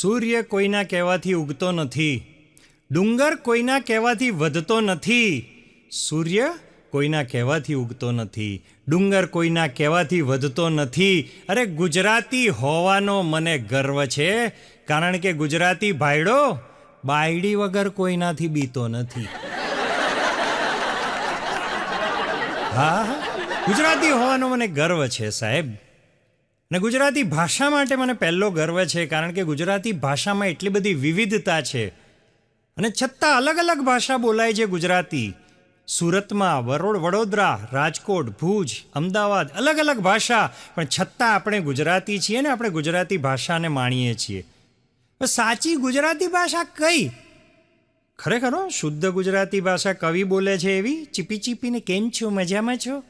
સૂર્ય કોઈના કહેવાથી ઉગતો નથી, ડુંગર કોઈના કહેવાથી વધતો નથી, સૂર્ય કોઈના કહેવાથી ઉગતો નથી, ડુંગર કોઈના કહેવાથી વધતો નથી. અરે ગુજરાતી હોવાનો મને ગર્વ છે, કારણ કે ગુજરાતી ભાઈડો બાયડી વગર કોઈનાથી બીતો નથી. હા ગુજરાતી હોવાનો મને ગર્વ છે સાહેબ. ને ગુજરાતી ભાષા માટે મને પહેલો ગર્વ છે, કારણ કે ગુજરાતી ભાષામાં એટલી બધી વિવિધતા છે. અને છતાં અલગ અલગ ભાષા બોલાય છે ગુજરાતી. સુરતમાં વરોડ, વડોદરા, રાજકોટ, ભુજ, અમદાવાદ અલગ અલગ ભાષા, પણ છતાં આપણે ગુજરાતી છીએ ને આપણે ગુજરાતી ભાષાને માણીએ છીએ. સાચી ગુજરાતી ભાષા કઈ? ખરેખર શુદ્ધ ગુજરાતી ભાષા કવિ બોલે છે એવી? ચીપી ચીપીને કેમ છો? મજામાં છો?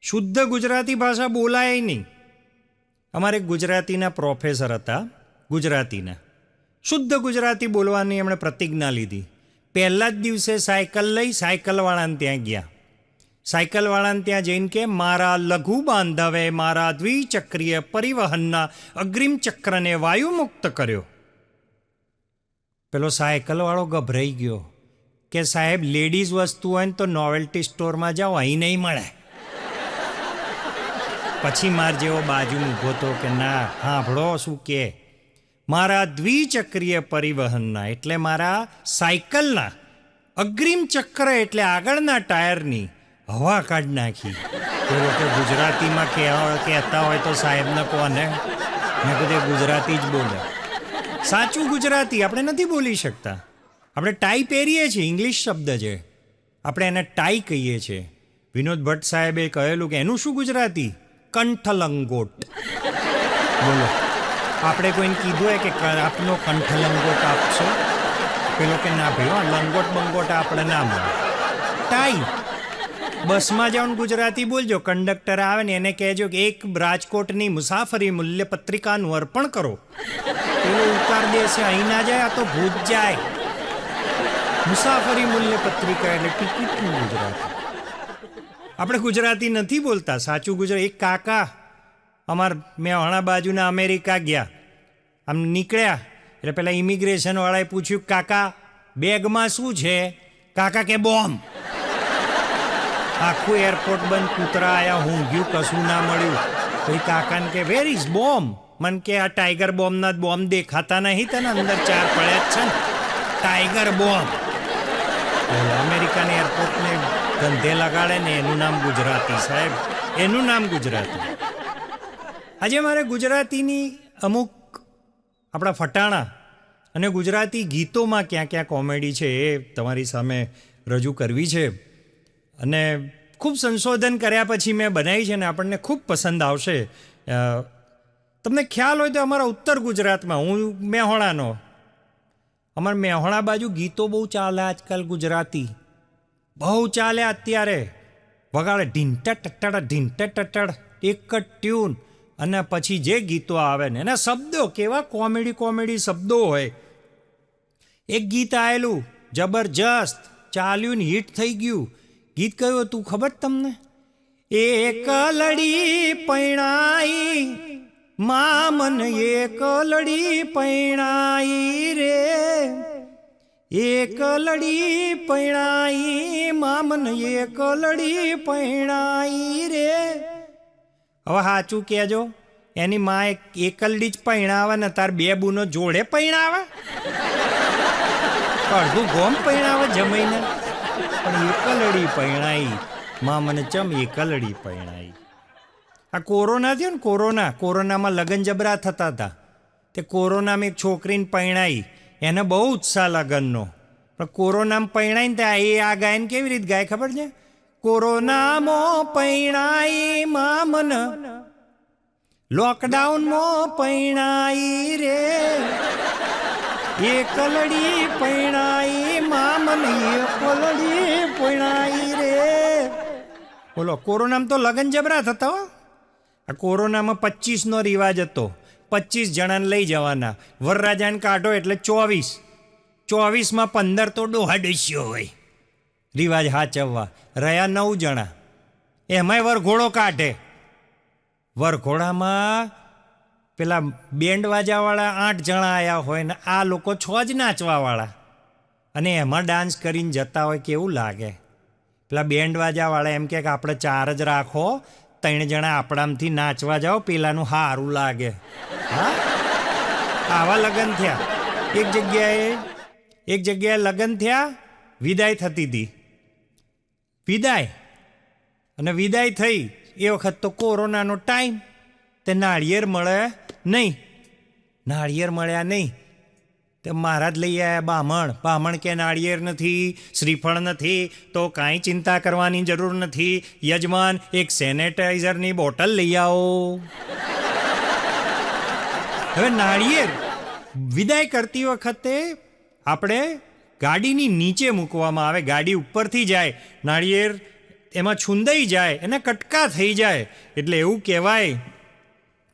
શુદ્ધ ગુજરાતી ભાષા બોલાય નહીં. અમારે ગુજરાતીના પ્રોફેસર હતા, ગુજરાતીના. શુદ્ધ ગુજરાતી બોલવાની એમણે પ્રતિજ્ઞા લીધી. પહેલા જ દિવસે સાયકલ લઈ સાયકલવાળાને ત્યાં ગયા. સાયકલવાળાને ત્યાં જઈને કે, મારા લઘુ બાંધવે, મારા દ્વિચક્રીય પરિવહનના અગ્રિમ ચક્રને વાયુમુક્ત કર્યો. પેલો સાયકલવાળો ગભરાઈ ગયો કે, સાહેબ, લેડીઝ વસ્તુ હોય ને તો નોવેલ્ટી સ્ટોરમાં જાઓ, અહીં નહીં મળે. પછી માર જેવો બાજુ ઊભો તો કે ના, હાંભળો શું કે. મારા દ્વિચક્રીય પરિવહનના એટલે મારા સાયકલના અગ્રિમ ચક્ર એટલે આગળના ટાયરની હવા કાઢ નાખી. એ લોકો ગુજરાતીમાં કહેવા કહેતા હોય તો સાહેબને કોને? મેં કીધું ગુજરાતી જ બોલે. સાચું ગુજરાતી, આપણે નથી બોલી શકતા. આપણે ટાઈ પહેરીએ છીએ, ઇંગ્લિશ શબ્દ છે. આપણે એને ટાઈ કહીએ છીએ. વિનોદ ભટ્ટ સાહેબે કહેલું કે, એનું શું ગુજરાતી? કંઠલંગોટ. બોલો. આપણે કોઈને કીધું હોય કે આપનો કંઠલંગોટ આપશો? પેલો કે ના ભાઈ લંગોટ બંગોટ આપણે ના મળે. ટાઈ બસમાં જાઓ ગુજરાતી બોલજો. કંડક્ટર આવે ને એને કહેજો કે એક રાજકોટની મુસાફરી મૂલ્ય પત્રિકાનું અર્પણ કરો. પેલો ઉતાર દેશે, અહીં ના જાય, આ તો ભૂત જાય. મુસાફરી મૂલ્ય પત્રિકા એટલે ટિકિટનું ગુજરાતી. આપણે ગુજરાતી નથી બોલતા. સાચું ગુજરાત એક કાકા અમાર મેં બાજુના અમેરિકા ગયા. આમ નીકળ્યા. એટલે પેલા ઇમિગ્રેશનવાળાએ પૂછ્યું, કાકા, બેગમાં શું છે? કાકા કે, બોમ્બ. આખું એરપોર્ટ બંધ, કૂતરા આયા હું ગયું કશું ના મળ્યું. તો એ કાકાને કે વેર ઇઝ બોમ્બ મન કે, આ ટાઈગર બોમ્બના બોમ્બ દેખાતા નહીં, તને અંદર ચાર પડ્યા જ છે ને. ટાઈગર બોમ્બ અમેરિકાની એરપોર્ટને ધંધે લગાડે ને એનું નામ ગુજરાતી, સાહેબ. એનું નામ ગુજરાતી. આજે મારે ગુજરાતીની અમુક આપણા ફટાણા અને ગુજરાતી ગીતોમાં ક્યાં ક્યાં કોમેડી છે એ તમારી સામે રજૂ કરવી છે. અને ખૂબ સંશોધન કર્યા પછી મેં બનાવી છે ને આપણને ખૂબ પસંદ આવશે. તમને ખ્યાલ હોય તો અમારા ઉત્તર ગુજરાતમાં, હું મેહોણાનો. અમારા મેહોણા બાજુ ગીતો બહુ ચાલે આજકાલ ગુજરાતી. બહુ ચાલે અત્યારે. વગાડે ઢીંટા ટટ્ટાડા ઢીંટા ટટ્ટાડ એક જ ટ્યુન. અને પછી જે ગીતો આવે ને, એના શબ્દો કેવા કોમેડી કોમેડી શબ્દો હોય. એક ગીત આવેલું જબરજસ્ત ચાલ્યું ને હિટ થઈ ગયું. ગીત કયું હતું ખબર તમને? એક લડી પૈણાઈ મા મન એક લડી પૈણાઈ રે. એક લડી પૈણાઈ, મામન એક લડી પૈણાઈ રે. હવે સાચું કહેજો, એની માં એક એકલડી જ પૈણાવે ને તાર બે બુનો જોડે પૈણાવે. અડધું ગોમ પૈણાવે જમીને. પણ એકલડી પૈણાઈ માં મને ચમ એકલડી પૈણાઈ. આ કોરોના થયો ને કોરોના, કોરોનામાં લગન જબરા થતા હતા. તે કોરોનામાં એક છોકરીને પૈણાઈ એને બહુ ઉત્સાહ લગનનો. પણ કોરોનામાં પૈણાઈને ત્યાં એ આ ગાયન કેવી રીતે ગાય ખબર છે? કોરોનામાં પૈણાઈ મામન. લોકડાઉનમાં પૈણાઈ રે. એકલડી પૈણાઈ મામન એકલડી પૈણાઈ રે. બોલો, કોરોનામાં તો લગન જબરા થતા હો? આ કોરોનામાં પચીસનો રિવાજ હતો. પચીસ જણાને લઈ જવાના. વરરાજાને કાઢો એટલે ચોવીસ. ચોવીસમાં પંદર તો ડોહાડસ્યો હોય. રિવાજ હાચવવા. રહ્યા નવ જણા. એમાંય વરઘોડો કાઢે. વરઘોડામાં પેલા બેન્ડ વાજાવાળા આઠ જણા આવ્યા હોય ને આ લોકો છ જ નાચવાવાળા. અને એમાં ડાન્સ કરીને જતા હોય કેવું લાગે. પેલા બેન્ડ વાજાવાળા એમ કે આપણે ચાર જ રાખો. ત્રણ જણા આપણામથી નાચવા જાઓ, પેલાનું હારું લાગે. હા? આવા લગ્ન થયા. એક જગ્યાએ એક જગ્યાએ લગ્ન થયા, વિદાય થતી હતી વિદાય. અને વિદાય થઈ, એ વખત તો કોરોનાનો ટાઈમ. તે નાળિયેર મળે નહીં. નાળિયેર મળ્યા નહીં. તે મહારાજ લઈ આવ્યા બામણ બામણ કે નાળિયેર નથી, શ્રીફળ નથી, તો કાંઈ ચિંતા કરવાની જરૂર નથી. યજમાન, એક સેનેટાઈઝરની બોટલ લઈ આવો. હવે નાળિયેર વિદાય કરતી વખતે આપણે ગાડીની નીચે મૂકવામાં આવે, ગાડી ઉપરથી જાય. નાળિયેર એમાં છુંદાઈ જાય, એને કટકા થઈ જાય. એટલે એવું કહેવાય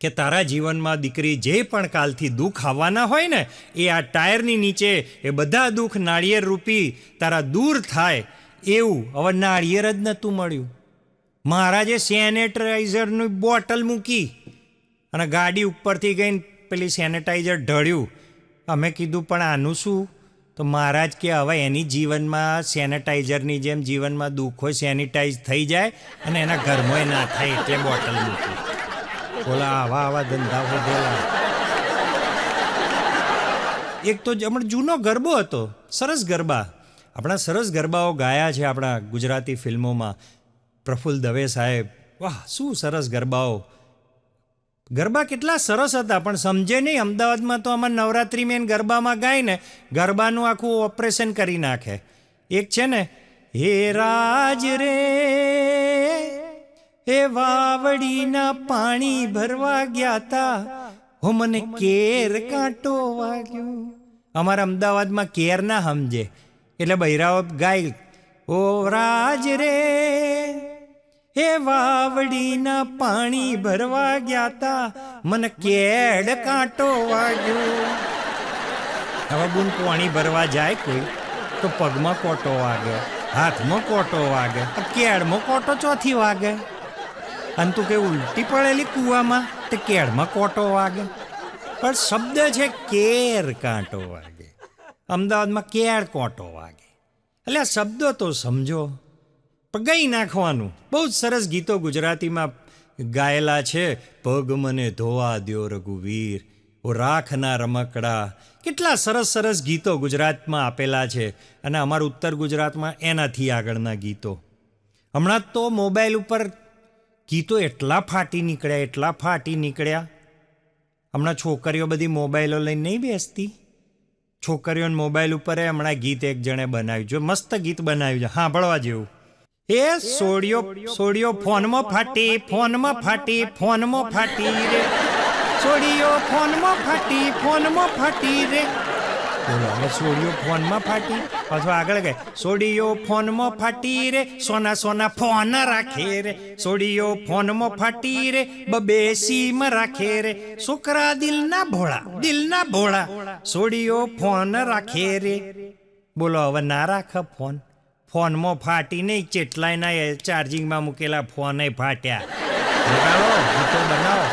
કે તારા જીવનમાં દીકરી જે પણ કાલથી દુઃખ આવવાના હોય ને, એ આ ટાયરની નીચે, એ બધા દુઃખ નાળિયેર રૂપી તારા દૂર થાય, એવું હવે નાળિયેર જ નહોતું મળ્યું. મહારાજે સેનેટાઇઝરની બોટલ મૂકી અને ગાડી ઉપરથી ગઈને પેલી સેનેટાઈઝર ઢળ્યું. અમે કીધું, પણ આનું શું? તો મહારાજ કે હવે એની જીવનમાં સેનેટાઈઝરની જેમ જીવનમાં દુઃખ હોય, સેનિટાઈઝ થઈ જાય અને એના ઘરમાં ના થાય એટલે બોટલ મૂકી. બોલા આવા આવા ધંધા વધેલા એક તો હમણાં જૂનો ગરબો હતો, સરસ ગરબા. આપણા સરસ ગરબાઓ ગાયા છે આપણા ગુજરાતી ફિલ્મોમાં. પ્રફુલ્લ દવે સાહેબ, વાહ, શું સરસ ગરબાઓ. ગરબા કેટલા સરસ હતા, પણ સમજે નહીં, અમદાવાદમાં તો આમાં નવરાત્રી મેન ગરબામાં ગાય ને, ગરબાનું આખું ઓપરેશન કરી નાખે. એક છે ને, હે રાજ રે. એ વાવડીના પાણી ભરવા ગયા તા. હો મને કેર કાંટો વાગ્યો. અમારા અમદાવાદમાં કેર ના સમજે એટલે બૈરાઓ ગાય, ઓ રાજ રે. એ વાવડીના પાણી ભરવા ગયા તા. મને કેડ કાંટો વાગ્યો. હવે બુન પાણી ભરવા જાય કોઈ, તો પગમાં કોટો વાગે, હાથમાં કોટો વાગે કેળમાં કોટો ચોથી વાગે. અને તું કે ઉલટી પડેલી કૂવામાં તે કેળમાં કોટો વાગે. પણ શબ્દ છે કેર કાંટો વાગે. અમદાવાદમાં કેળ કોટો વાગે. એટલે આ શબ્દો તો સમજો. પગાઈ ગઈ નાખવાનું. બહુ જ સરસ ગીતો ગુજરાતીમાં ગાયેલા છે. પગ મને ધોવા દ્યો રઘુવીર. ઓ રાખના રમકડા. કેટલા સરસ સરસ ગીતો ગુજરાતમાં આપેલા છે. અને અમારું ઉત્તર ગુજરાતમાં એનાથી આગળના ગીતો. હમણાં તો મોબાઈલ ઉપર ગીતો એટલા ફાટી નીકળ્યા, એટલા ફાટી નીકળ્યા. હમણાં છોકરીઓ બધી મોબાઈલો લઈને નહીં બેસતી? છોકરીઓને મોબાઈલ ઉપર હમણાં ગીત એક જણે બનાવ્યું. જો મસ્ત ગીત બનાવ્યું છે, સાંભળવા જેવું. એ સોડિયો સોડિયો ફોનમાં ફાટી ફોનમાં ફાટી ફોનમાં ફાટી રે. સોડિયો ફોનમાં ફાટી ફોનમાં ફાટી રે. બોલો સોડિયો ફોનમાં ફાટી, અથવા આગળ ગઈ સોડિયો ફોનમાં ફાટી રે, સોના સોના ફોન રાખે રે, સોડિયો ફોનમાં ફાટી રે, બબે સીમ રાખે રે, છોકરા દિલના ભોળા દિલના ભોળા, સોડિયો ફોન રાખે રે. બોલો, હવે ના રાખ ફોન ફોનમાં ફાટી નહીં, ચેટલાય ના ચાર્જિંગમાં મૂકેલા ફોને ફાટ્યા. ગીતો બનાવો.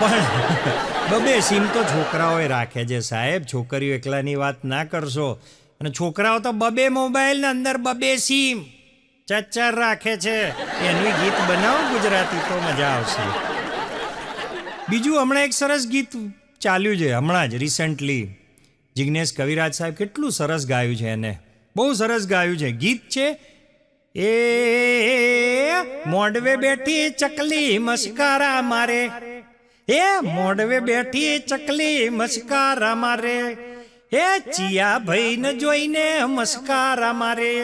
પણ બબે સીમ તો છોકરાઓએ રાખે છે સાહેબ. છોકરીઓ એકલાની વાત ના કરશો. અને છોકરાઓ તો બબે મોબાઈલ અંદર બબે સીમ. ચચ્ચર રાખે છે. એનું ગીત બનાવો ગુજરાતી તો મજા આવશે. બીજું હમણાં એક સરસ ગીત ચાલ્યું છે, હમણાં જ રિસન્ટલી જિગ્નેશ કવિરાજ સાહેબ કેટલું સરસ ગાયું છે એને. બહુ સરસ ગાયું છે. ગીત છે, એ મોડવે બેઠી ચકલી મસ્કારા મારે. એ મોડવે બેઠી ચકલી મસ્કારા મારે. હે ચિયા ભાઈને જોઈને મસ્કારા મારે.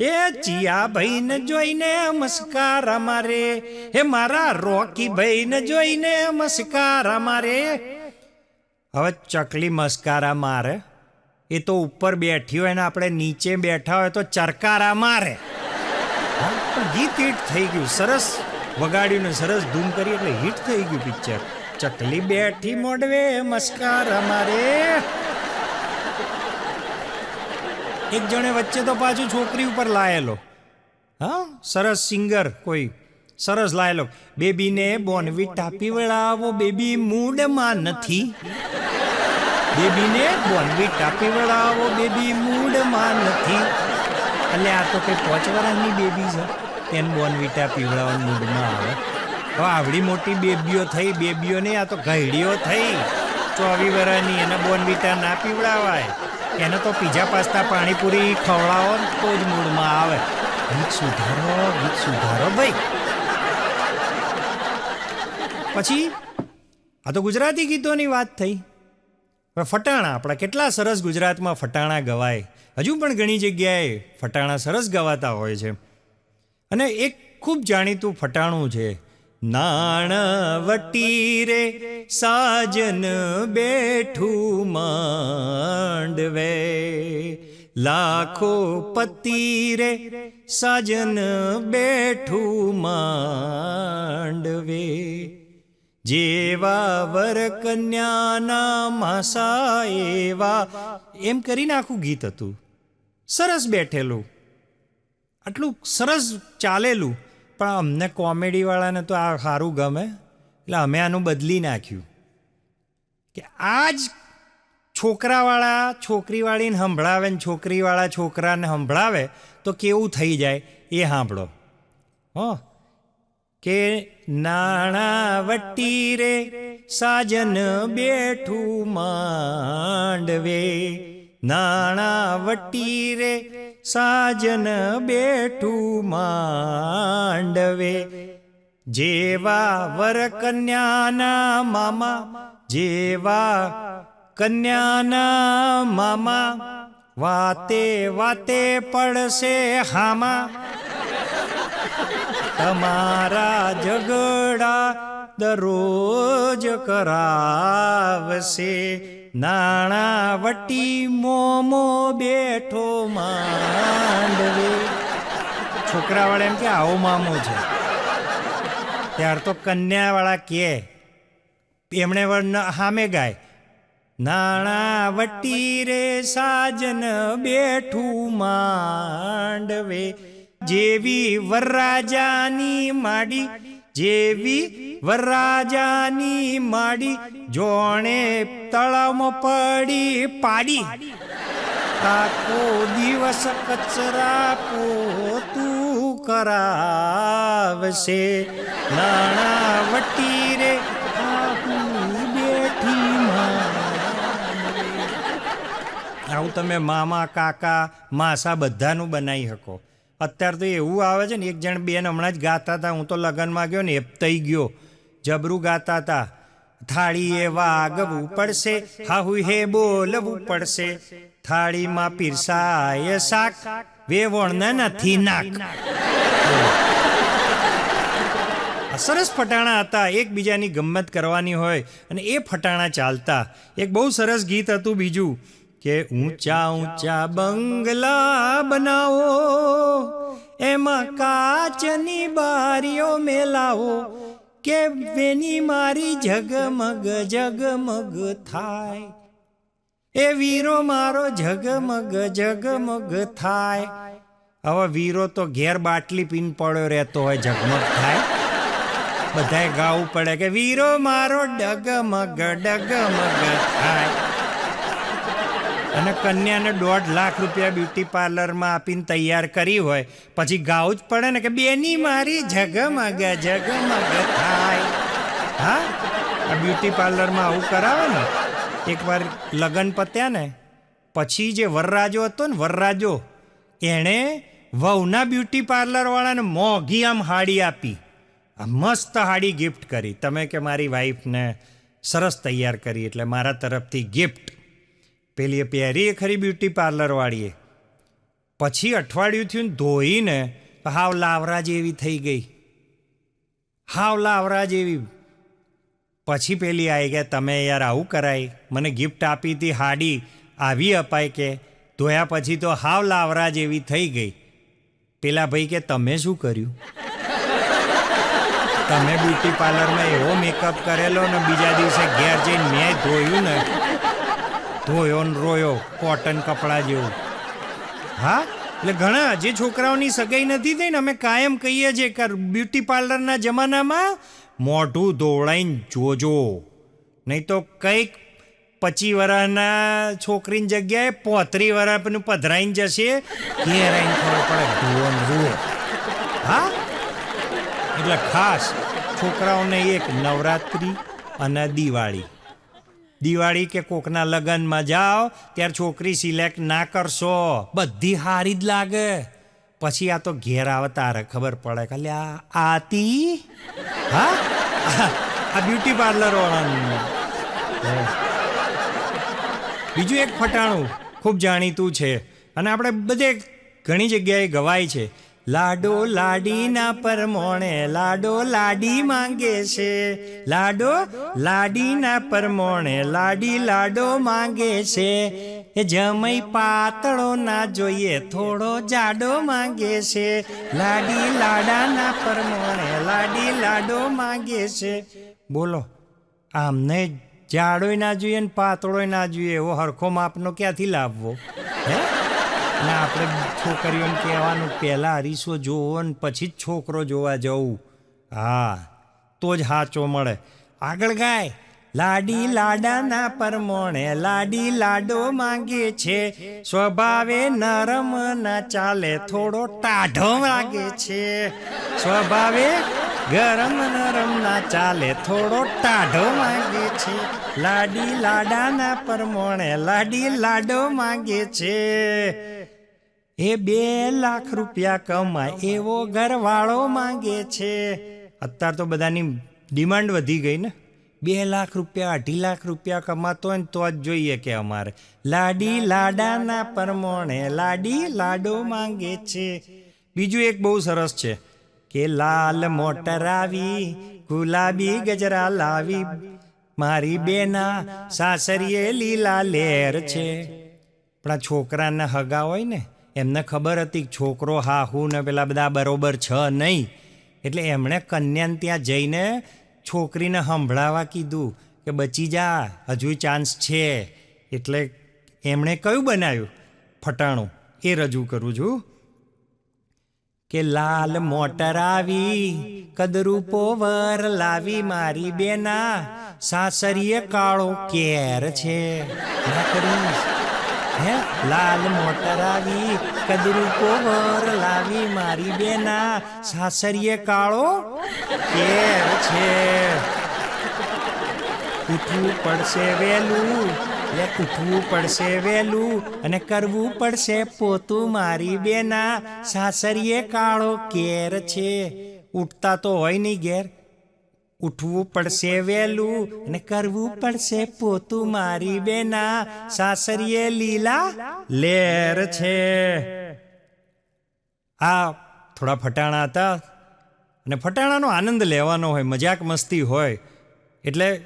એ ચિયા ભાઈને જોઈને મસ્કારા મારે. હે મારા રોકી ભાઈને જોઈને મસ્કારા મારે. હવે ચકલી મસ્કારા મારે. એ તો ઉપર બેઠી હોય ને આપણે નીચે બેઠા હોય તો ચરકારા મારે. ગીત થઈ ગયું. સરસ. વગાડ્યું ને સરસ ધૂમ કરી એટલે હિટ થઈ ગયું પિક્ચર ચકલી બેઠી મોડવે મસ્કાર અમારે. એક જણે વચ્ચે તો પાછું છોકરી ઉપર લાયેલો. હા, સરસ સિંગર કોઈ. સરસ લાયેલો. બેબીને બોનવીટા પીવડાવો બેબી મૂડમાં નથી. બેબીને બોનવીટા પીવડાવો બેબી મૂડમાં નથી. એટલે આ તો કંઈ પાંચ બેબી છે. તેને બોનવીટા પીવડાવવાનું મૂડમાં આવે. હવે આવડી મોટી બેબીઓ થઈ, બેબીઓને આ તો ઘડીઓ થઈ. ચોવી વર્ષની એને બોનવીટા ના પીવડાવાય. એને તો પીઝા, પાસ્તા, પાણીપુરી, ખવડાવો તો જ મૂડમાં આવે. ગીત સુધારો ગીત સુધારો ભાઈ. પછી, આ તો ગુજરાતી ગીતોની વાત થઈ. હવે ફટાણા, આપણા કેટલા સરસ ગુજરાતમાં ફટાણા ગવાય. હજુ પણ ઘણી જગ્યાએ ફટાણા સરસ ગવાતા હોય છે. અને એક ખૂબ જાણીતું ફટાણું છે. નાણવટી રે સાજન બેઠું માંડવે. લાખો પતિ રે સાજન બેઠું માંડવે. જેવા વર કન્યાના માસા એવા. એમ કરીને આખું ગીત હતું. સરસ બેઠેલું. આટલું સરસ ચાલેલું. પણ અમને કોમેડીવાળાને તો આ સારું ગમે. એટલે અમે આનું બદલી નાખ્યું. કે આ જ છોકરાવાળા છોકરીવાળીને સંભળાવે ને છોકરીવાળા છોકરાને સંભળાવે તો કેવું થઈ જાય એ સાંભળો. હો. કે નાણા વટી રે સાજન બેઠું માંડવે. નાણાવટી રે સાજન બેઠું માંડવે. જેવા વર કન્યાના મામા, જેવા કન્યાના મામા, વાતે વાતે પડશે હામા. તમારા ઝઘડા દરરોજ કરાવશે. નાણાવટી મોમો બેઠો માંડવે. છોકરાવાળા એમ કે આવો મામો છે. ત્યાર તો કન્યાવાળા કે. એમણે વર્ણ હામે ગાય. નાણાવટી રે સાજન બેઠું માંડવે. જેવી વરરાજાની માડી જેવી વરરાજાની માડી જોણે તળાવમાં પડી પાડી. આખો દિવસ કચરા પોતું કરાવશે. નાણાવટી રે આપણી બેઠી આવું તમે મામા, કાકા, માસા બધાનું બનાવી શકો. અત્યારે તો એવું આવે છે ને એક જણ બેન હમણાં જ ગાતા હતા હું તો લગ્નમાં ગયો ને એપતાઈ ગયો. જબરું ગાતા હતા. થાળીએ વાગવું પડશે હાહુ હે બોલવું પડશે. થાળીમાં પીરસાય શાક વેવણ નથી નાક. સરસ ફટાણા હતા એકબીજાની ગમત કરવાની હોય અને એ ફટાણા ચાલતા. એક બહુ સરસ ગીત હતું બીજું. કે ઊંચા ઊંચા બંગલા બનાવો એમાં કાચની બારીઓ મેલાવો કે બેની મારી ઝગમગ ઝગમગ થાય. એ વીરો મારો ઝગમગ ઝગમગ થાય. હવે વીરો તો ઘેર બાટલી પીન પડ્યો રહેતો હોય ઝગમગ થાય. બધાએ ગાવું પડે કે વીરો મારો ડગમગ ડગમગ થાય. અને કન્યાને દોઢ લાખ રૂપિયા બ્યુટી પાર્લરમાં આપીને તૈયાર કરી હોય, પછી ગાવું જ પડે ને કે, બેની મારી ઝગમગ ઝગમગ થાય. હા? આ બ્યુટી પાર્લરમાં આવું કરાવે ને, એકવાર લગ્ન પત્યા ને, પછી જે વરરાજો હતો ને, વરરાજો, એણે વહુના બ્યુટી પાર્લરવાળાને મોંઘી આમ હાડી આપી, આ મસ્ત હાડી ગિફ્ટ કરી. તમે કે મારી વાઈફને સરસ તૈયાર કરી, એટલે મારા તરફથી ગિફ્ટ પેલી પહેરીએ ખરી બ્યુટી પાર્લરવાળીએ. પછી અઠવાડિયું થયું ધોઈને હાવ લાવરા જેવી થઈ ગઈ. હાવ લાવરા જેવી પછી પેલી આવી ગયા, તમે યાર આવું કરાય. મને ગિફ્ટ આપી હતી હાડી. આવી અપાય કે. ધોયા પછી તો હાવ લાવરા જેવી થઈ ગઈ. પેલા ભાઈ કે, તમે શું કર્યું? તમે બ્યુટી પાર્લરમાં એવો મેકઅપ કરેલો ને બીજા દિવસે ઘેર જઈને મેં ધોયું ને ધોયો ને રોયો કોટન કપડાં જેવું. હા? એટલે ઘણા, જે છોકરાઓની સગાઈ નથી થઈ ને અમે કાયમ કહીએ છીએ કે બ્યુટી પાર્લરના જમાનામાં મોઢું ધોવડાઈને જોજો. નહીં તો કંઈક પચી વરાના છોકરીની જગ્યાએ પોત્રી વર્ષનું પધરાઈને જશે, ઘેરાઈને ખબર પડે ધોવન જુઓ હા? એટલે ખાસ છોકરાઓને એક નવરાત્રિ અને દિવાળી. દિવાળી કે કોકના લગ્નમાં જાઓ, ત્યારે છોકરી સિલેક્ટ ના કરશો. બધી હારી જ લાગે. પછી આ તો ઘેર આવે, તારે ખબર પડે કે આ આતી? હા? આ બ્યુટી પાર્લર વાળાનું બીજું એક ફટાણું ખૂબ જાણીતું છે. અને આપણે બધે ઘણી જગ્યાએ ગવાય છે. લાડો લાડીના પરમોણે, લાડો લાડી માંગે છે. લાડો લાડીના પરમોણે, લાડી લાડો માંગે છે. એ જમઈ પાતળો ના જોઈએ, થોડો જાડો માંગે છે. લાડી લાડાના પરમોણે, લાડી લાડો માંગે છે. બોલો, આમને જાડોય ના જોઈએ ને પાતળોય ના જોઈએ, એવો હરખો માપનો ક્યાંથી લાવવો? હે? ના, આપણે છોકરીઓને કહેવાનું, પહેલાં અરીસો જોવો ને પછી જ છોકરો જોવા જવું. હા, તો જ સાચો મળે. આગળ ગાય, લાડી લાડાના પરમોણે, લાડી લાડો માંગે છે. સ્વભાવે નરમ ના ચાલે, થોડો ટાઢો લાગે છે. સ્વભાવે ગરમ નરમ ના ચાલે, થોડો ટાઢો માંગે છે. લાડી લાડાના પરમોણે, લાડી લાડો માંગે છે. એ બે લાખ રૂપિયા કમાય એવો ઘરવાળો માંગે છે. અત્યારે તો બધાની ડિમાન્ડ વધી ગઈ ને. બે લાખ રૂપિયા, અઢી લાખ રૂપિયા કમાતો હોય ને તો જ જોઈએ કે અમારે. લાડી લાડાના પરમોણે, લાડી લાડો માંગે છે. બીજું એક બહુ સરસ છે કે લાલ મોટર આવી, ગુલાબી ગજરા લાવી. મારી બેના સાસરીએ લીલા લેર છે. પણ છોકરાના હગા હોય ને એમને ખબર હતી છોકરો હા, હું ને પેલા બધા બરોબર છ નહીં. એટલે એમણે કન્યાને ત્યાં જઈને છોકરીને સંભળાવા કીધું કે, બચી જા, હજુ ચાન્સ છે. એટલે એમણે કયું બનાવ્યું? ફટાણું. એ રજૂ કરું છું. કે, લાલ મોટર આવી કદરૂપો વર લાવી મારી બેના, સાસરીએ કાળો કેર છે. હે? લાલ મોટર આવી, કદરૂ વર લાવી, મારી બેના સાસરીએ કાળો કેર છે. ઉઠવું પડશે વેલું એ ઉઠવું પડશે વેલું અને કરવું પડશે પોતું. મારી બેના સાસરીએ કાળો કેર છે. ઉઠતા તો હોય નહીં ઘેર. ઉઠવું પડશે વેલું અને કરવું પડશે પોતું મારી બેના. સાસરીએ લીલા લેર છે. આ થોડા ફટાણા હતા અને ફટાણાનો આનંદ લેવાનો હોય, મજાક મસ્તી હોય, એટલે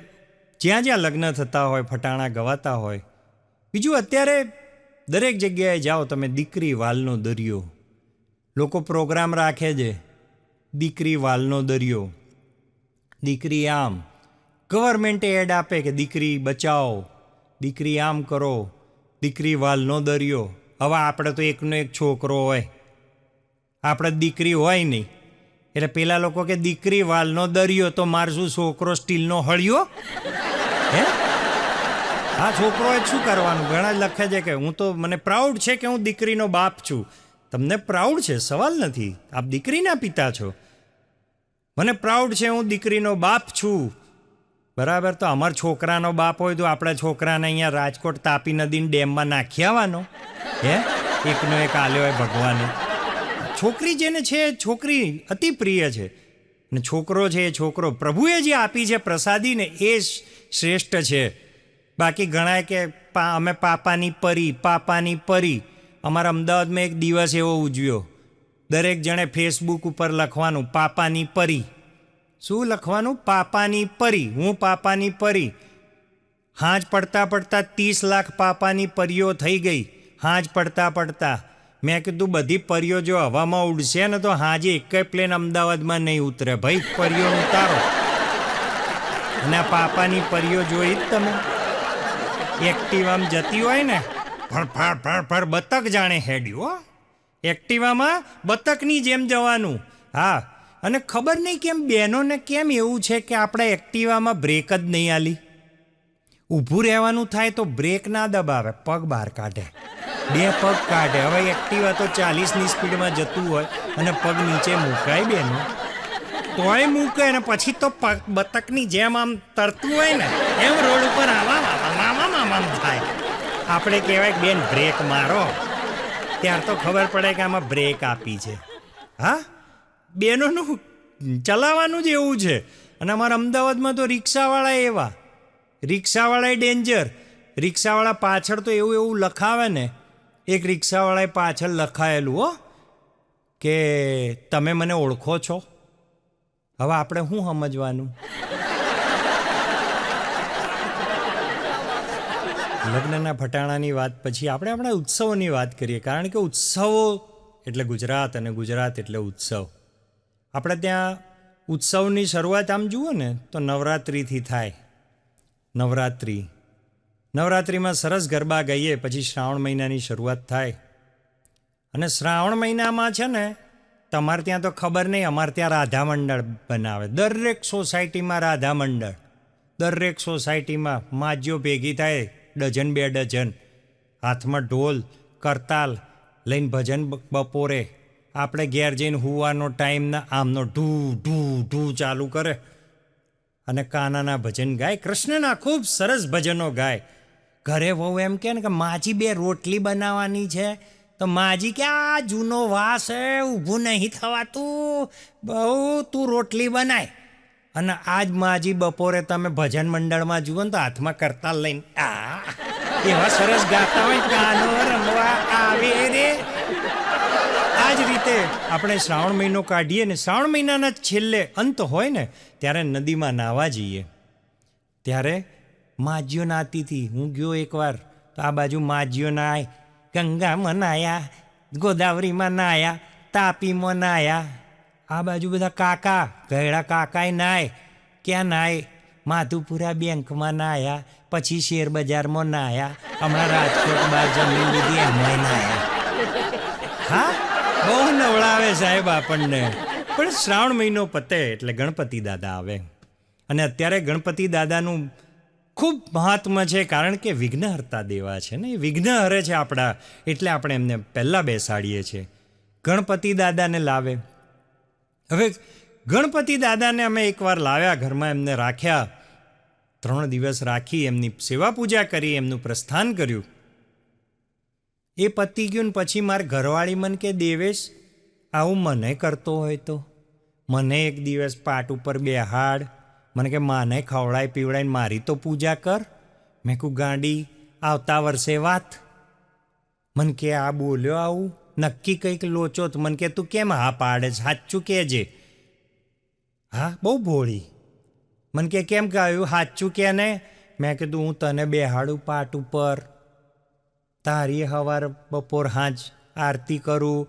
જ્યાં જ્યાં લગ્ન થતા હોય, ફટાણા ગવાતા હોય. બીજું અત્યારે દરેક જગ્યાએ જાઓ તમે દીકરી વાલનો દરિયો. લોકો પ્રોગ્રામ રાખે છે, દીકરી વાલનો દરિયો. દીકરી આમ. ગવર્મેન્ટે એડ આપે કે દીકરી બચાવો, દીકરી આમ કરો, દીકરી વાલનો દરિયો. હવે આપણે તો એકનો એક છોકરો હોય. આપણે દીકરી હોય નહીં. એટલે પેલા લોકો કે દીકરી વાલનો દરિયો તો માર શું છોકરો સ્ટીલનો હળિયો? હે? હા છોકરોએ શું કરવાનું? ઘણા જ લખે છે કે હું તો, મને પ્રાઉડ છે કે હું દીકરીનો બાપ છું. તમને પ્રાઉડ છે? સવાલ નથી. આપ દીકરીના પિતા છો. મને પ્રાઉડ છે, હું દીકરીનો બાપ છું. બરાબર, તો અમાર છોકરાનો બાપ હોય તો આપણા છોકરાને અહીંયા રાજકોટ તાપી નદીની ડેમમાં નાખી આવવાનો. હે? એકનો એક આલ્યો હોય ભગવાને. છોકરી જેને છે, છોકરી અતિ પ્રિય છે. ને છોકરો છે, એ છોકરો પ્રભુએ જે આપી છે, પ્રસાદીને, એ શ્રેષ્ઠ છે. બાકી ગણાય કે અમે પાપાની પરી પાપાની પરી. અમારા અમદાવાદમાં એક દિવસ એવો ઉજવ્યો. દરેક જણે ફેસબુક ઉપર લખવાનું પાપાની પરી શું લખવાનું? પાપાની પરી હું પાપાની પરી હાજ પડતા પડતા ત્રીસ લાખ પાપાની પરીઓ થઈ ગઈ. હાજ પડતા પડતા મેં કીધું, બધી પરીઓ જો હવામાં ઉડશે ને તો હાજે એક પ્લેન અમદાવાદમાં નહીં ઉતરે ભાઈ. પરીઓ ઉતારો. અને પાપાની પરીઓ જોઈ જ તમે. એક્ટિવ આમ જતી હોય ને, ફળ ફળ ફળ ફળ બતક જાણે હેડ્યું, હો. એક્ટિવામાં બતકની જેમ જવાનું. હા, અને ખબર નહીં કેમ બહેનોને કેમ એવું છે કે આપણે એક્ટિવામાં બ્રેક જ નહીં આલી? ઊભું રહેવાનું થાય તો બ્રેક ના દબાવે, પગ બહાર કાઢે. બે પગ કાઢે. હવે એક્ટિવા તો ચાલીસની સ્પીડમાં જતું હોય અને પગ નીચે મૂકાય બેનો તોય મૂકે ને પછી તો બતકની જેમ આમ તરતું હોય ને, એમ રોડ ઉપર આવા આમ થાય. આપણે કહેવાય બેન, બ્રેક મારો. ત્યાર તો ખબર પડે કે આમાં બ્રેક આપી છે. હા? બેનોનું ચલાવવાનું જ એવું છે. અને અમારા અમદાવાદમાં તો રિક્ષાવાળા એવા. રિક્ષાવાળાએ ડેન્જર રિક્ષાવાળા પાછળ તો એવું એવું લખાવે ને, એક રિક્ષાવાળાએ પાછળ લખાયેલું, હો, કે તમે મને ઓળખો છો. હવે આપણે શું સમજવાનું? લગ્નના ફટાણાની વાત પછી આપણે આપણા ઉત્સવોની વાત કરીએ. કારણ કે ઉત્સવો એટલે ગુજરાત અને ગુજરાત એટલે ઉત્સવ. આપણે ત્યાં ઉત્સવની શરૂઆત આમ જુઓ ને તો નવરાત્રિથી થાય. નવરાત્રિ. નવરાત્રિમાં સરસ ગરબા ગાઈએ, પછી શ્રાવણ મહિનાની શરૂઆત થાય. અને શ્રાવણ મહિનામાં છે ને, તમારે ત્યાં તો ખબર નહીં, અમારે ત્યાં રાધા મંડળ બનાવે. દરેક સોસાયટીમાં રાધા મંડળ. દરેક સોસાયટીમાં માજીઓ ભેગી થાય. ડઝન બે ડઝન હાથમાં ઢોલ, કરતાલ લઈને ભજન બપોરે. આપણે ઘેર જઈને હુવાનો ટાઈમના આમનો ઢૂ ઢૂ ઢૂ ચાલુ કરે. અને કાનાના ભજન ગાય. કૃષ્ણના ખૂબ સરસ ભજનો ગાય. ઘરે વહુ એમ કે ને કે, માજી બે રોટલી બનાવવાની છે. તો માજી કે, આ જૂનો વાસ હે, ઊભું નહીં થવાતું. બહુ તું રોટલી બનાય. અને આજ માજી બપોરે તમે ભજન મંડળમાં જુઓ ને તો હાથમાં કરતા લઈને, આ, એવા સરસ ગાતા હોય કાનો રમવા આવે રે. આ જ રીતે આપણે શ્રાવણ મહિનો કાઢીએ ને, શ્રાવણ મહિનાના છેલ્લે અંત હોય ને, ત્યારે નદીમાં નાહવા જઈએ. ત્યારે માજીઓ નાતી હતી હું ગયો એકવાર, તો આ બાજુ માજીઓ નાય ગંગામાં નાયા ગોદાવરીમાં નાયા તાપીમાં નાયા આ બાજુ બધા કાકા ગયડા કાકાએ નાય, ક્યાં નાય? માધુપુરા બેંકમાં નાયા, પછી શેર બજારમાં નાયા, હમણાં રાજકોટ બાર જમીન લીધી એમાં નાયા. હા? બહુ નવડાવે સાહેબ આપણને. પણ શ્રાવણ મહિનો પતે એટલે ગણપતિ દાદા આવે. અને અત્યારે ગણપતિ દાદાનું ખૂબ મહાત્મ છે, કારણ કે વિઘ્નહર્તા દેવા છે ને. એ વિઘ્ન હરે છે આપણા, એટલે આપણે એમને પહેલાં બેસાડીએ છીએ. ગણપતિ દાદાને લાવે. હવે ગણપતિ દાદાને અમે એકવાર લાવ્યા ઘરમાં, એમને રાખ્યા. ત્રણ દિવસ રાખી એમની સેવા પૂજા કરી, એમનું પ્રસ્થાન કર્યું. એ પતી ગયું ને પછી મારે ઘરવાળી મન કે, દેવેશ, આવું મને કરતો હોય તો? મને એક દિવસ પાટ ઉપર બેહાડ. મને કે, માને ખવડાય પીવડાય મારી તો પૂજા કર. મેં કહું ગાંડી, આવતા વર્ષે વાત. મન કે, આ બોલ્યો આવું? નક્કી કંઈક લોચો તો મન કે, તું કેમ હા પાડે છે? સાચું કહેજે હા, બહુ ભોળી. મન કે, કેમ કહ્યું સાચું કે ને? મેં કીધું, હું તને બેહાડું પાટ ઉપર. તારી હવાર બપોર હાંજ આરતી કરું,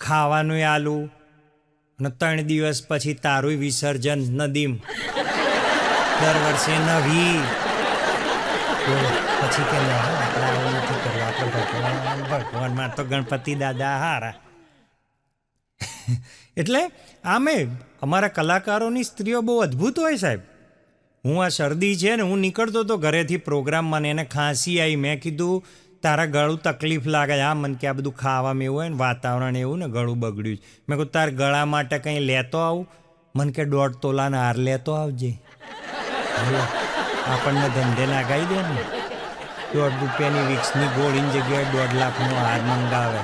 ખાવાનું આલું અને ત્રણ દિવસ પછી તારું વિસર્જન નદીમ. દર વર્ષે નવી. પછી કે નથી કરવું. આપણે ભગવાન, ભગવાનમાં તો ગણપતિ દાદા હારા. એટલે આમે અમારા કલાકારોની સ્ત્રીઓ બહુ અદ્ભુત હોય સાહેબ. હું આ શરદી છે ને હું નીકળતો હતો ઘરેથી પ્રોગ્રામમાં ને એને ખાંસી આવી મેં કીધું, તારા ગળું તકલીફ લાગે આ મને કે આ બધું ખાવામાં એવું હોય ને, વાતાવરણ એવું ને, ગળું બગડ્યું છે. મેં કહું તાર ગળા માટે કંઈ લેતો આવું? મને કે, દોઢ તોલાના હાર લેતો આવજે. આપણને ધંધે લગાવી દે ને. દોઢ રૂપિયાની વિક્સની ગોળીની જગ્યાએ દોઢ લાખનો હાર મંગાવે.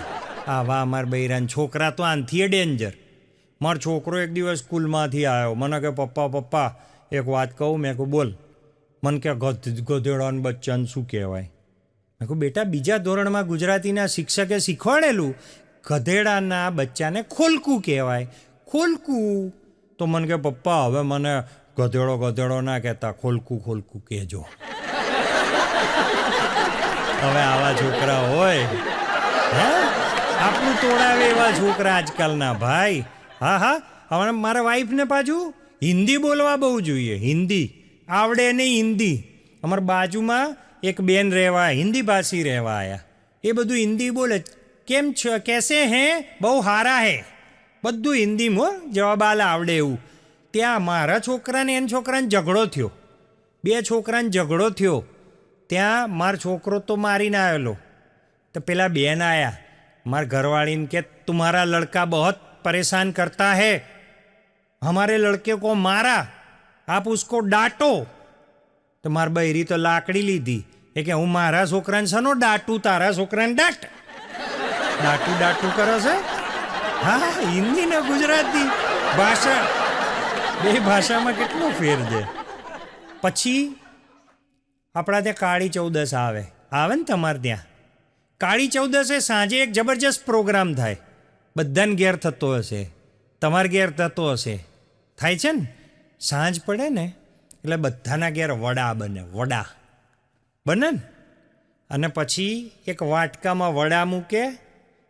આવા અમાર બૈરાન છોકરા તો આનથી ડેન્જર. મારો છોકરો એક દિવસ સ્કૂલમાંથી આવ્યો મને કે, પપ્પા પપ્પા, એક વાત કહું. મેં કહું, બોલ. મને કે, ગધ, ગધેડાને બચ્ચાને શું કહેવાય? મેં કહું, બેટા, બીજા ધોરણમાં ગુજરાતીના શિક્ષકે શીખવાડેલું, ગધેડાના બચ્ચાને ખોલકું કહેવાય. ખોલકું? તો મને કે, પપ્પા, હવે મને ગધેડો ગધેડો ના કહેતા, ખોલકું ખોલકું કહેજો. હવે આવા છોકરા હોય, હે? આપણું તોડાવે એવા છોકરા આજકાલના, ભાઈ. હા હા, હવે મારા વાઈફને પાછું? હિન્દી બોલવા બહુ જોઈએ, હિન્દી. આવડે નહીં હિન્દી. અમારા બાજુમાં એક બેન રહેવા, હિન્દી ભાષી રહેવા આયા. એ બધું હિન્દી બોલે કેમ છો કેસે હે? બહુ હારા હે. બધું હિન્દીમાં જવાબ આલે, આવડે એવું. ત્યાં મારા છોકરાને એના છોકરાને ઝઘડો થયો. બે છોકરાને ઝઘડો થયો. ત્યાં મારો છોકરો તો મારીને આવેલો. તો પેલા બેન આવ્યા મારા ઘરવાળીને કે તુમારા લડકા બહુ પરેશાન કરતા હે. હમારે લડકે કો મારા. આપ ઉસકો ડાટો. તો મારા બૈરી તો લાકડી લીધી. એ કે, હું મારા છોકરાને શનો ડાટું? તારા છોકરાને ડાટ. ડાટું ડાટું કરે છે? હા હિન્દી ને ગુજરાતી ભાષા. બે ભાષામાં કેટલો ફેર છે? પછી આપણા ત્યાં કાળી ચૌદસ આવે. આવે ને તમારે ત્યાં? કાળી ચૌદસે સાંજે એક જબરજસ્ત પ્રોગ્રામ થાય. બધાને ઘેર થતો હશે. તમારે ઘેર થતો હશે. થાય છે ને? સાંજ પડે ને, એટલે બધાના ઘેર વડા બને વડા. બને ને? અને પછી એક વાટકામાં વડા મૂકે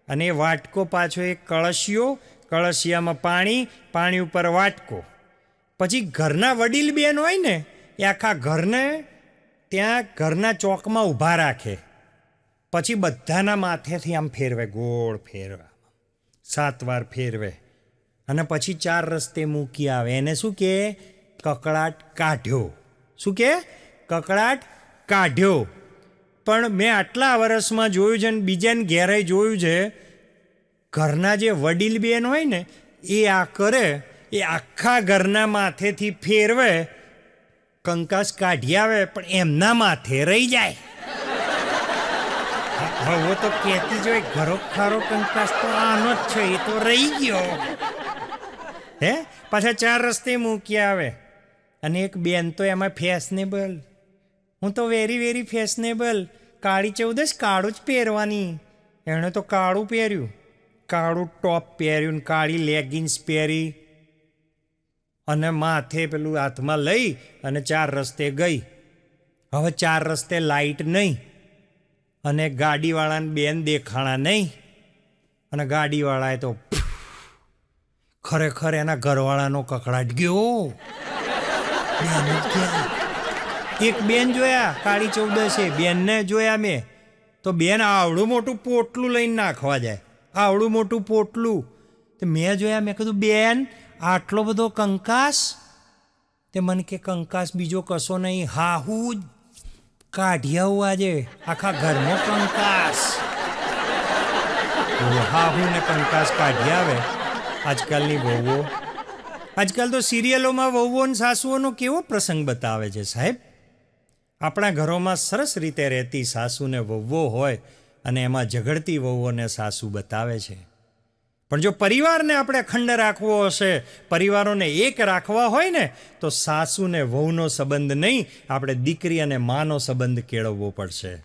અને એ વાટકો પાછો એક કળશિયો, કળશિયામાં પાણી પાણી ઉપર વાટકો. પછી ઘરના વડીલ બેન હોય ને, એ આખા ઘરને ત્યાં ઘરના ચોકમાં ઊભા રાખે. પછી બધાના માથેથી આમ ફેરવે, ગોળ ફેરવે. સાત વાર ફેરવે. અને પછી ચાર રસ્તે મૂકી આવે. એને શું કે? કકડાટ કાઢ્યો. શું કે? કકડાટ કાઢ્યો. પણ મેં આટલા વર્ષમાં જોયું છે ને બીજાને ઘેરે જોયું છે, ઘરના જે વડીલ બેન હોય ને, એ આ કરે એ આખા ઘરના માથેથી ફેરવે, કંકાસ કાઢી આવે, પણ એમના માથે રહી જાય. હવે તો કહેતી જ હોય, ઘરો ખારો કંકાસ તો આનો જ છે, એ તો રહી ગયો. હે? પાછા ચાર રસ્તે મૂકી આવે. અને એક બેન તો એમાં ફેશનેબલ. હું તો very very fashionable. Kali Chaudas, કાળું જ પહેરવાની. એણે તો કાળું પહેર્યું. કાળું ટોપ પહેર્યું ને કાળી લેગિન્સ પહેરી. અને માથે પેલું હાથમાં લઈ અને ચાર રસ્તે ગઈ. હવે ચાર રસ્તે લાઈટ નહીં અને ગાડીવાળાને બેન દેખાણા નહીં. અને ગાડીવાળાએ તો ખરેખર એના ઘરવાળાનો કકડાટ ગયો. એક બેન જોયા, કાળી ચૌદસે બેનને જોયા મેં. તો બેન આવડું મોટું પોટલું લઈને નાખવા જાય. આવડું મોટું પોટલું. તો મેં જોયા, મેં કીધું, બેન આટલો બધો કંકાસ? તે મને કે, કંકાસ બીજો કશો નહીં. હાહુ જ કાઢી આવું આજે. આખા ઘરનો કંકાસ. હાહુ ને કંકાસ કાઢી આવે આજકાલની વહુઓ. આજકાલ તો સિરિયલોમાં વહુઓ અને સાસુઓનો કેવો પ્રસંગ બતાવે છે, સાહેબ? આપણા ઘરોમાં સરસ રીતે રહેતી સાસુને વહુઓ હોય અને એમાં ઝઘડતી વહુઓને સાસુ બતાવે છે. પણ જો પરિવારને આપણે અખંડ રાખવો હશે, પરિવારોને એક રાખવા હોય ને, તો સાસુ ને વહુનો સંબંધ નહીં, આપણે દીકરી અને માનો સંબંધ કેળવવો પડશે.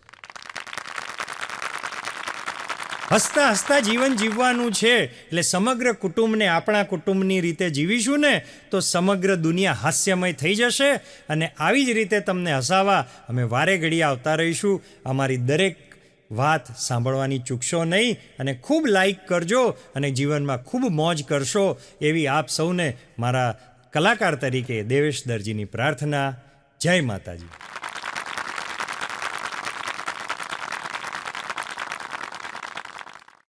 હસતા હસતા જીવન જીવવાનું છે, એટલે સમગ્ર કુટુંબને, આપણા કુટુંબની રીતે જીવીશું ને, તો સમગ્ર દુનિયા હાસ્યમય થઈ જશે અને આવી જ રીતે તમને હસાવા અમે વારે ઘડી આવતા રહીશું. અમારી દરેક વાત સાંભળવાની ચૂકશો નહીં અને ખૂબ લાઈક કરજો અને જીવનમાં ખૂબ મોજ કરશો એવી આપ સૌને મારા કલાકાર તરીકે દેવેશ દરજીની પ્રાર્થના. જય માતાજી.